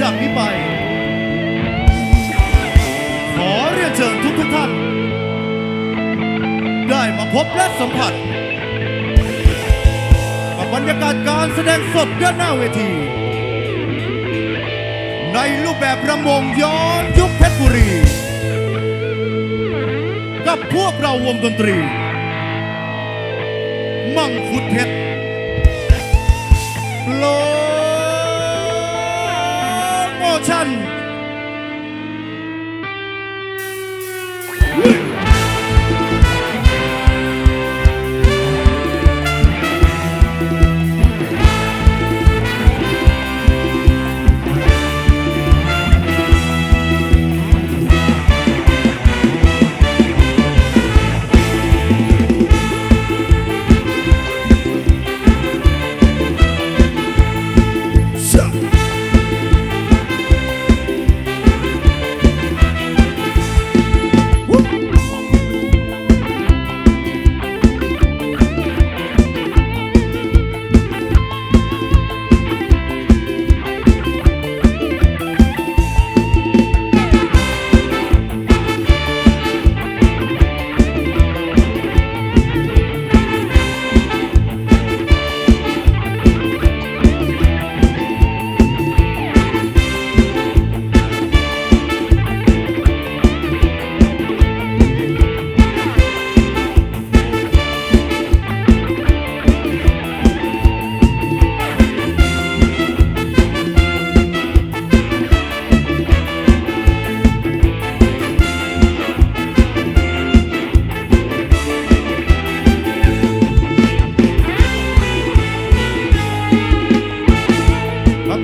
จากนี้ไป ขอเรียนเชิญทุกทุกท่าน ได้มาพบและสัมผัส กับบรรยากาศการแสดงสดด้านหน้าเวที ในรูปแบบรำวงย้อนยุคเพชรบุรี กับพวกเราวงดนตรี มังคุดเพชรโล โ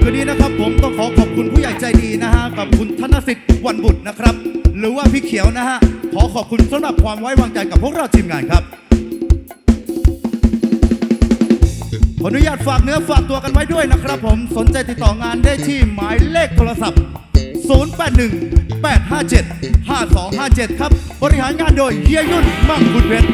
คืนนี้นะครับ ผมต้องขอขอบคุณผู้ใหญ่ใจดีนะฮะกับคุณธนสิทธิ์วันบุตรนะครับ หรือว่าพี่เขียวนะฮะขอขอบคุณสำหรับความไว้วางใจกับพวกเราทีมงานครับขออนุญาตฝากเนื้อฝากตัวกันไว้ด้วยนะครับผมสนใจติดต่องานได้ที่หมายเลขโทรศัพท์ 081 857 5257 ครับ บริหารงานโดยเฮียยุ่น มั่งคุณเพชร